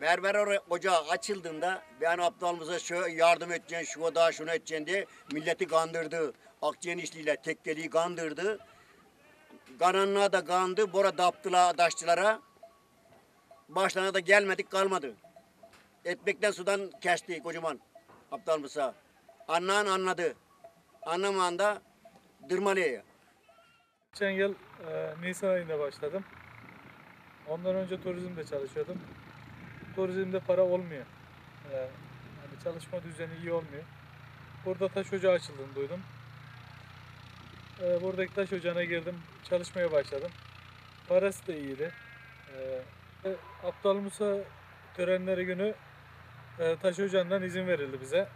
Berber ocağı açıldığında ben Abdalımıza şu yardım edeceksin, şu da şunu edeceksin diye milleti kandırdı. Akçenişliyle tekkeliği kandırdı. Kananına da kandı, bora daptıla daşçılara. Başlarına da gelmedik kalmadı. Ekmekten sudan kesti kocaman Abdal Musa. Anlayan anladı. Anlamayan da dırmalıyor. Geçen yıl e, Nisan ayında başladım. Ondan önce turizmde çalışıyordum. Turizmde para olmuyor. E, yani çalışma düzeni iyi olmuyor. Burada taş ocağı açıldığını duydum. E, buradaki taş ocağına girdim. Çalışmaya başladım. Parası da iyiydi. E, e, Abdal Musa törenleri günü e, taş ocağından izin verildi bize.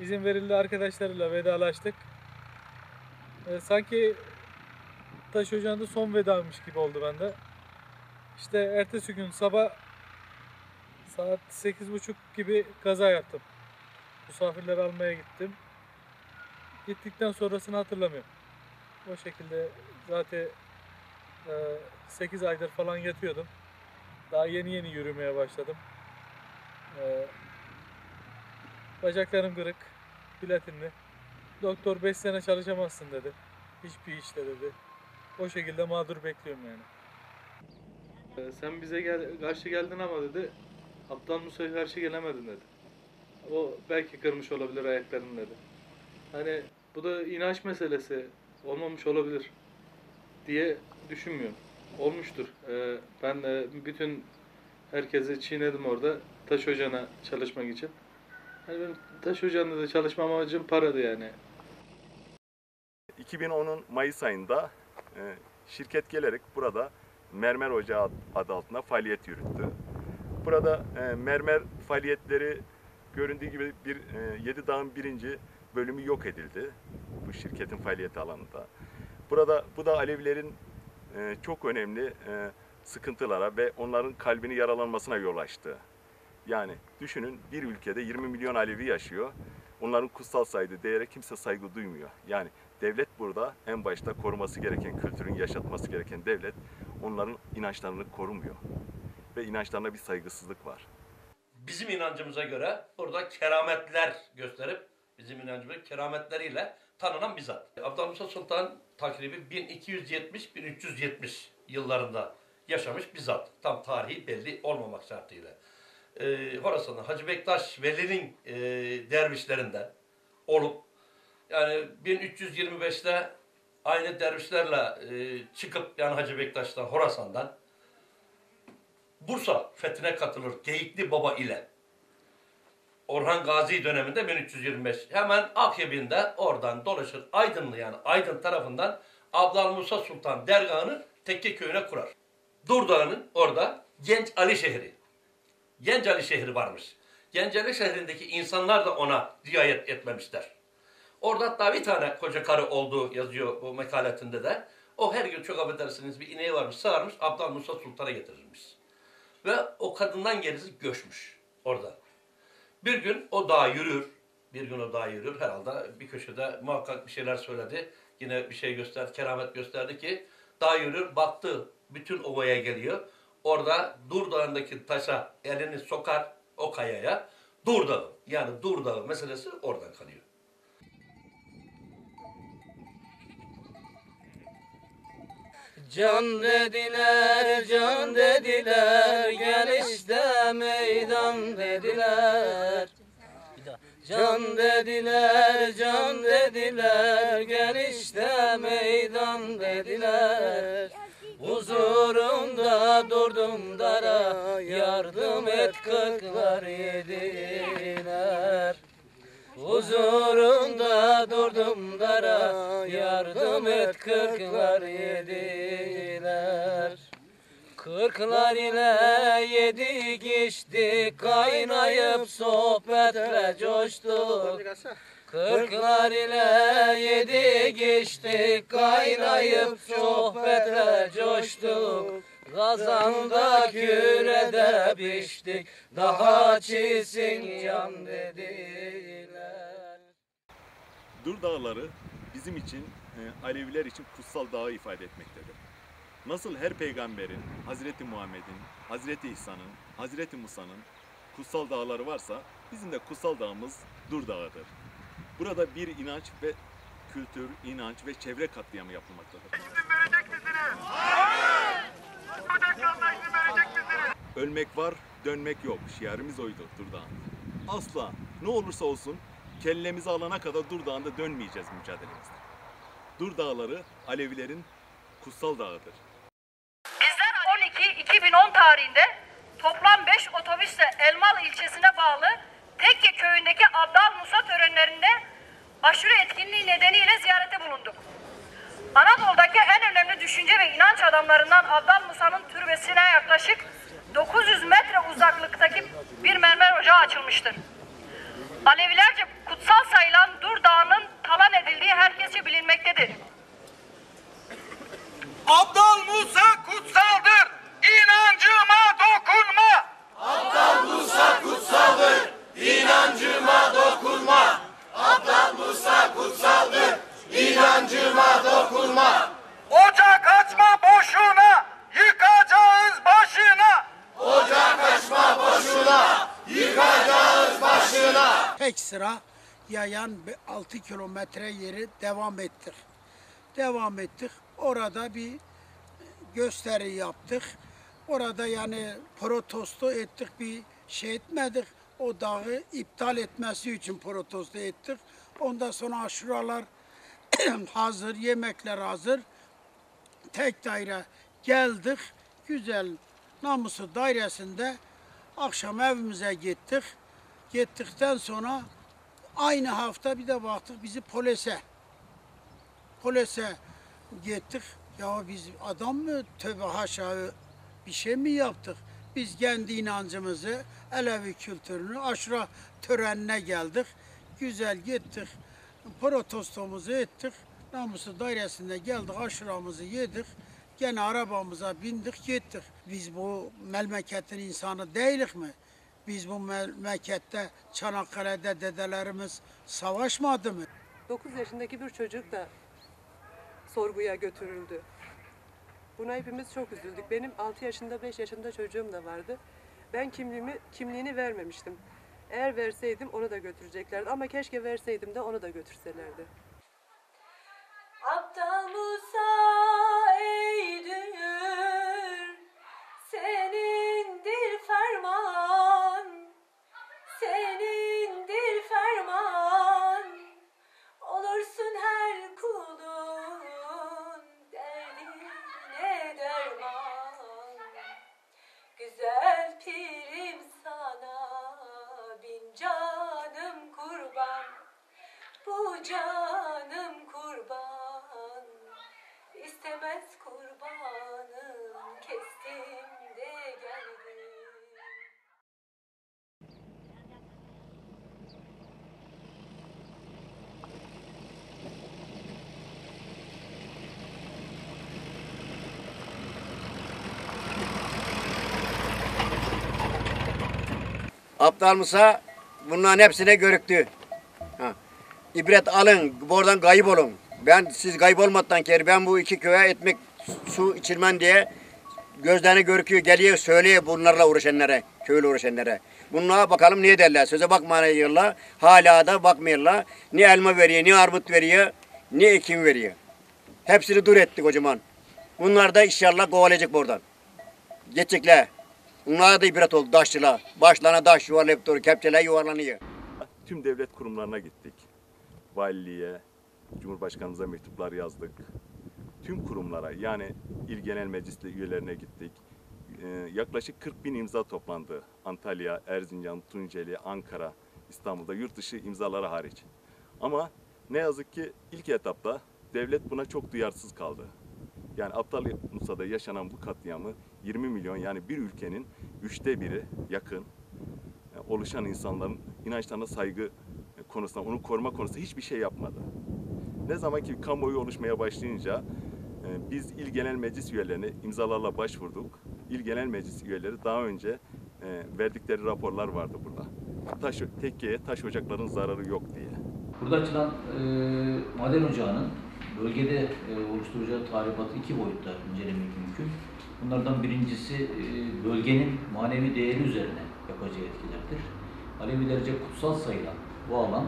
İzin verildi arkadaşlarıyla vedalaştık. E, sanki taş ocağında son vedamış gibi oldu bende. İşte ertesi gün sabah saat 8.30 gibi kaza yaptım. Misafirleri almaya gittim. Gittikten sonrasını hatırlamıyorum. O şekilde zaten 8 aydır falan yatıyordum. Daha yeni yeni yürümeye başladım. E, bacaklarım kırık, platinli. Doktor 5 sene çalışamazsın dedi. Hiçbir işte dedi. O şekilde mağdur bekliyorum yani. Ee, Sen bize gel, karşı geldin ama dedi. Aptal Musa'ya karşı gelemedin dedi. O belki kırmış olabilir ayaklarını dedi. Hani bu da inanç meselesi olmamış olabilir diye düşünmüyorum. Olmuştur. Ee, ben de bütün herkesi çiğnedim orada taş ocağına çalışmak için. Hani benim taş ocağında da çalışmam amacım paradı yani. 2010'un Mayıs ayında e, şirket gelerek burada mermer ocağı adı altında faaliyet yürüttü. Burada e, mermer faaliyetleri göründüğü gibi bir e, Yedi Dağ'ın birinci bölümü yok edildi bu şirketin faaliyeti alanında. Burada bu da Alevilerin e, çok önemli e, sıkıntılara ve onların kalbini yaralanmasına yol açtı. Yani düşünün bir ülkede 20 milyon Alevi yaşıyor. Onların kutsal saydığı değere kimse saygı duymuyor. Yani devlet burada en başta koruması gereken kültürün yaşatması gereken devlet onların inançlarını korumuyor. Ve inançlarına bir saygısızlık var. bizim inancımıza göre burada kerametler gösterip bizim inancımızın kerametleriyle tanınan bir zat. Abdülhamit Sultan takribi 1270-1370 yıllarında yaşamış bir zat. Tam tarihi belli olmamak şartıyla. Ee, Horasan'da Hacı Bektaş Veli'nin e, dervişlerinden olup yani 1325'te aynı dervişlerle e, çıkıp yani Hacı Bektaş'tan Horasan'dan Bursa fethine katılır Geyikli Baba ile. Orhan Gazi döneminde 1325. Hemen Akyebin'de oradan dolaşır Aydınlı yani Aydın tarafından Abdal Musa Sultan dergahını Tekke köyüne kurar. Durdağ'ın orada Genç Ali şehri. Genç Ali şehri varmış. Genç Ali şehrindeki insanlar da ona riayet etmemişler. Orada hatta bir tane koca karı olduğu yazıyor bu mekaletinde de. O her gün çok affedersiniz bir ineği varmış, sağarmış, Abdal Musa Sultan'a getirirmiş. Ve o kadından gerisi göçmüş orada. Bir gün o dağa yürür. Bir gün o dağa yürür. Herhalde bir köşede muhakkak bir şeyler söyledi. Yine bir şey gösterdi, keramet gösterdi ki dağ yürür, baktı bütün ovaya geliyor. Orada Dur Dağı'ndaki taşa elini sokar o kayaya. Dur Dağı yani Dur Dağı meselesi oradan kalıyor. Can dediler, can dediler, meydan dediler. Can dediler, can dediler, gel işte meydan dediler. Huzurunda durdum dara, yardım et kırklar yediler. Huzurunda durdum dara Yardım et kırklar yediler Kırklar ile yedik içtik Kaynayıp sohbetle coştuk. Kırklar ile yedik içtik Kaynayıp sohbetle coştuk. Kazanda kürede piştik Daha çisin yan dediler. Dur Dağları bizim için, e, Aleviler için kutsal dağı ifade etmektedir. Nasıl her peygamberin, Hazreti Muhammed'in, Hazreti İhsan'ın, Hazreti Musa'nın kutsal dağları varsa bizim de kutsal dağımız Dur Dağı'dır. Burada bir inanç ve kültür, inanç ve çevre katliamı yapılmaktadır. Ölmek var, dönmek yok. Şiarimiz oydu Durdağ'ın. Asla ne olursa olsun kellemizi alana kadar Durdağ'ında dönmeyeceğiz mücadelemizde. Dur Dağları Alevilerin kutsal dağıdır. Bizler 12-2010 tarihinde toplam 5 otobüsle Elmalı ilçesine bağlı Tekke köyündeki Abdal Musa törenlerinde aşure etkinliği nedeniyle ziyarete bulunduk. Anadolu'daki en önemli düşünce ve inanç adamlarından Abdal Musa'nın türbesine yaklaşık 900 metre uzaklıktaki bir mermer ocağı açılmıştır. Alevilerce kutsal sayılan Dur Dağı'nın talan edildiği herkesçe bilinmektedir. Abdal Musa kutsaldır. İnancıma dokunma. Ocak açma boşuna. Yıkacağız başına. tek sıra yayan 6 kilometre yeri devam ettik. Devam ettik. Orada bir gösteri yaptık. Orada yani protesto ettik bir şey etmedik. O dağı iptal etmesi için protesto ettik. Ondan sonra aşuralar hazır, yemekler hazır. Tek daire geldik. Güzel namusu dairesinde akşam evimize gittik. Gittikten sonra aynı hafta bir de baktık bizi polise. Polise gittik. Ya biz adam mı tövbe haşa bir şey mi yaptık? Biz kendi inancımızı, Alevi kültürünü aşura törenine geldik. Güzel gittik. Protestomuzu ettik. Namusu dairesinde geldik, aşuramızı yedik. Gene arabamıza bindik gittik. Biz bu memleketin insanı değilik mi? Biz bu memlekette Çanakkale'de dedelerimiz savaşmadı mı? 9 yaşındaki bir çocuk da sorguya götürüldü. Buna hepimiz çok üzüldük. Benim 6 yaşında 5 yaşında çocuğum da vardı. Ben kimliğimi kimliğini vermemiştim. Eğer verseydim onu da götüreceklerdi ama keşke verseydim de onu da götürselerdi. Aptal Musa Abdal Musa bunların hepsine görüktü. Ha. İbret alın, buradan kayıp olun. Ben siz kayıp olmadan kere ben bu iki köye etmek su içirmen diye gözlerine görüküyor, geliyor söylüyor bunlarla uğraşanlara, köyle uğraşanlara. Bunlara bakalım ne derler, söze bakmıyorlar, hala da bakmıyorlar. Ne elma veriyor, ne armut veriyor, ne ekim veriyor. Hepsini dur ettik kocaman. Bunlar da inşallah kovalayacak buradan. Geçecekler. Bunlara da ibret oldu daşçılar. Başlarına taş yuvarlayıp duruyor, kepçeler yuvarlanıyor. Tüm devlet kurumlarına gittik. Valiliğe, Cumhurbaşkanımıza mektuplar yazdık. Tüm kurumlara yani İl Genel Meclis üyelerine gittik. Ee, yaklaşık 40 bin imza toplandı. Antalya, Erzincan, Tunceli, Ankara, İstanbul'da yurt dışı imzaları hariç. Ama ne yazık ki ilk etapta devlet buna çok duyarsız kaldı. Yani Aptal Musa'da yaşanan bu katliamı 20 milyon yani bir ülkenin üçte biri yakın e, oluşan insanların inançlarına saygı e, konusunda, onu koruma konusunda hiçbir şey yapmadı. Ne zaman ki kamuoyu oluşmaya başlayınca e, biz İl Genel Meclis üyelerine imzalarla başvurduk. İl Genel Meclis üyeleri daha önce verdikleri raporlar vardı burada. Taş, tekkeye taş ocakların zararı yok diye. Burada açılan e, maden ocağının bölgede e, oluşturacağı tahribatı iki boyutta incelemek mümkün. Bunlardan birincisi e, bölgenin manevi değeri üzerine yapacağı etkilerdir. Alevilerce kutsal sayılan bu alan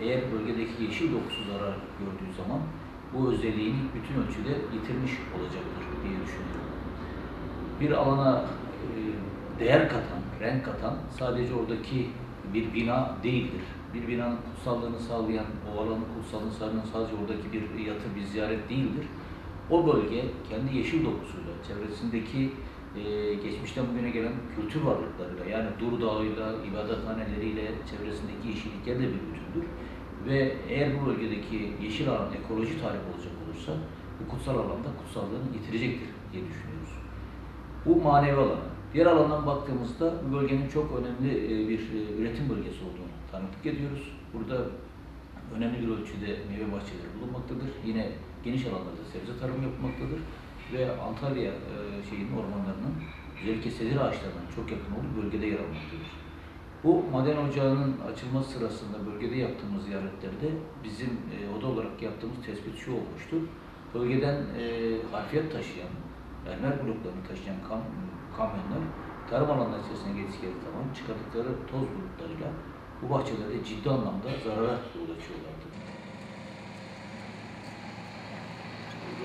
eğer bölgedeki yeşil dokusu zarar gördüğü zaman bu özelliğini bütün ölçüde yitirmiş olacaktır diye düşünüyorum. Bir alana e, değer katan, renk katan sadece oradaki bir bina değildir. Bir binanın kutsallığını sağlayan, o alanın kutsallığını sağlayan sadece oradaki bir yatı, bir ziyaret değildir. O bölge kendi yeşil dokusuyla, çevresindeki e, geçmişten bugüne gelen kültür varlıklarıyla, yani Dur Dağı'yla, ibadethaneleriyle, çevresindeki yeşilliklerle bir bütündür. Ve eğer bu bölgedeki yeşil alan ekoloji tahrip olacak olursa, bu kutsal alanda kutsallığını yitirecektir diye düşünüyoruz. Bu manevi alana. Diğer alandan baktığımızda bu bölgenin çok önemli e, bir e, üretim bölgesi olduğunu tanıklık ediyoruz. Burada önemli bir ölçüde meyve bahçeleri bulunmaktadır. Yine geniş alanlarda sebze tarımı yapılmaktadır. Ve Antalya e, şeyin ormanlarının özellikle sedir ağaçlarının çok yakın olduğu bölgede yer almaktadır. Bu maden ocağının açılması sırasında bölgede yaptığımız ziyaretlerde bizim e, oda olarak yaptığımız tespit şu olmuştur. Bölgeden e, harfiyat taşıyan, mermer bloklarını taşıyan kam, kamyonlar tarım alanları içerisine geçtikleri zaman çıkardıkları toz bulutlarıyla bu bahçelerde ciddi anlamda zarara yol.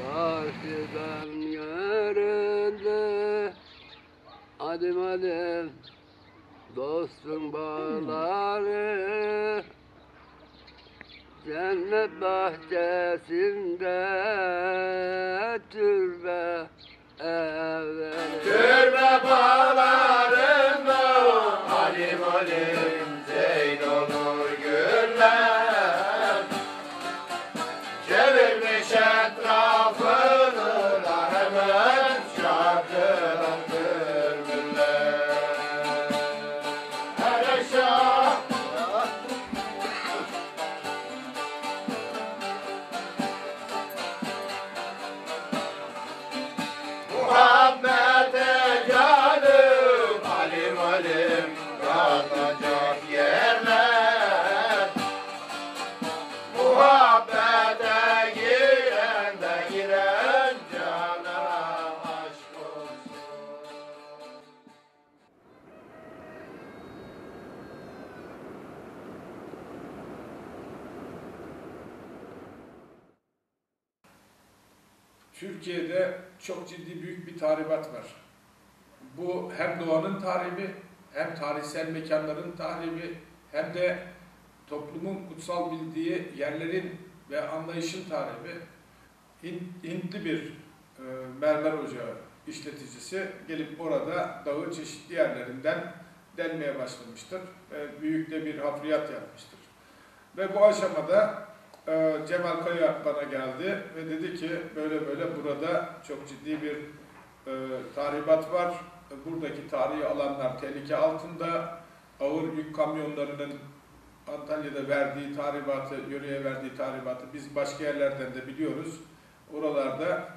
Karşıdan görüldü Adım adım dostun bağları. Cennet bahçesinde türbe evleri. Türbe bağlarında Halim halim Türkiye'de çok ciddi büyük bir tahribat var. Bu hem doğanın tahribi, hem tarihsel mekanların tahribi, hem de toplumun kutsal bildiği yerlerin ve anlayışın tahribi. Hint- Hintli bir e, mermer ocağı işleticisi gelip orada dağı çeşitli yerlerinden delmeye başlamıştır. E, büyük de bir hafriyat yapmıştır. Ve bu aşamada ee, Cemal Kaya bana geldi ve dedi ki böyle böyle burada çok ciddi bir e, tahribat var. Buradaki tarihi alanlar tehlike altında. Ağır yük kamyonlarının Antalya'da verdiği tahribatı, yöreye verdiği tahribatı biz başka yerlerden de biliyoruz. Oralarda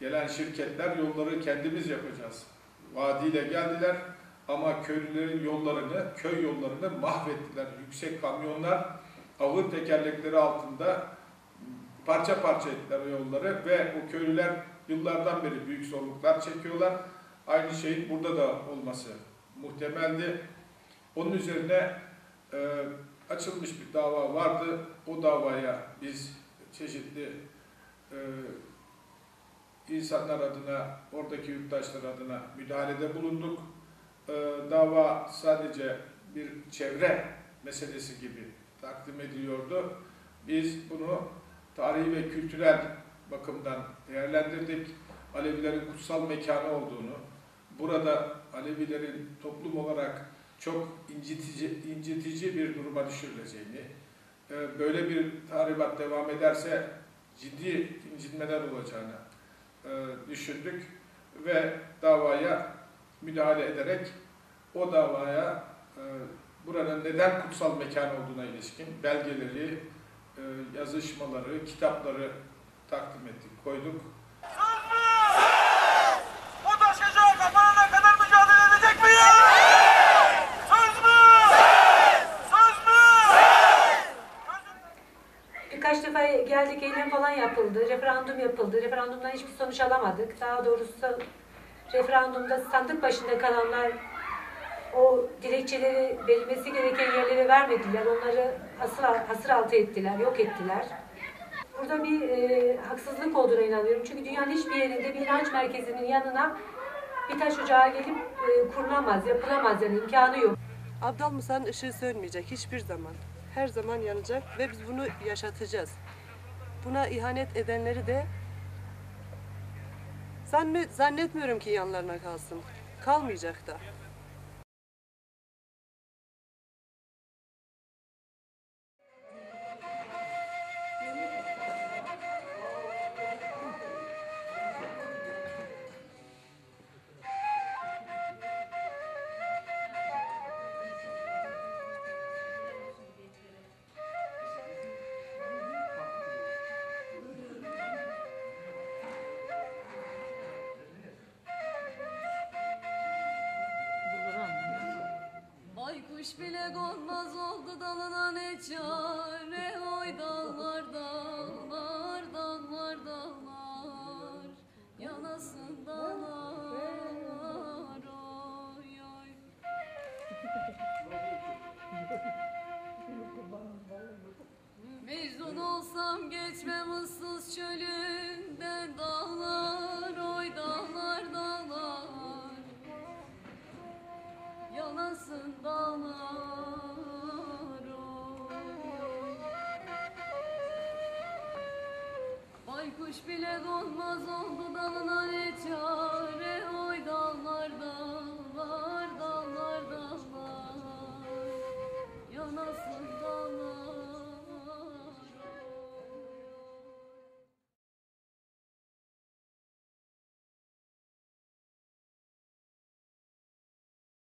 gelen şirketler yolları kendimiz yapacağız. Vaadiyle geldiler ama köylülerin yollarını, köy yollarını mahvettiler. Yüksek kamyonlar ağır tekerlekleri altında parça parça ettiler yolları ve o köylüler yıllardan beri büyük zorluklar çekiyorlar. Aynı şeyin burada da olması muhtemeldi. Onun üzerine e, açılmış bir dava vardı. O davaya biz çeşitli e, insanlar adına, oradaki yurttaşlar adına müdahalede bulunduk. E, dava sadece bir çevre meselesi gibi takdim ediliyordu. Biz bunu tarihi ve kültürel bakımdan değerlendirdik. Alevilerin kutsal mekanı olduğunu, burada Alevilerin toplum olarak çok incitici, incitici bir duruma düşürüleceğini, e, böyle bir tahribat devam ederse ciddi incitmeler olacağını e, düşündük ve davaya müdahale ederek o davaya e, buranın neden kutsal mekan olduğuna ilişkin belgeleri, e, yazışmaları, kitapları takdim ettik, koyduk. Birkaç defa gel geldik eylem falan yapıldı. Referandum yapıldı. Referandumdan hiçbir sonuç alamadık. Daha doğrusu referandumda sandık başında kalanlar o dilekçeleri verilmesi gereken yerlere vermediler. Onları hasır, altı ettiler, yok ettiler. Burada bir e, haksızlık olduğuna inanıyorum. Çünkü dünyanın hiçbir yerinde bir inanç merkezinin yanına bir taş ocağı gelip e, kurulamaz, yapılamaz yani imkanı yok. Abdal Musa'nın ışığı sönmeyecek hiçbir zaman. Her zaman yanacak ve biz bunu yaşatacağız. Buna ihanet edenleri de zannet, zannetmiyorum ki yanlarına kalsın. Kalmayacak da. Baykuş bile konmaz oldu dalına ne çare Baykuş bile konmaz oldu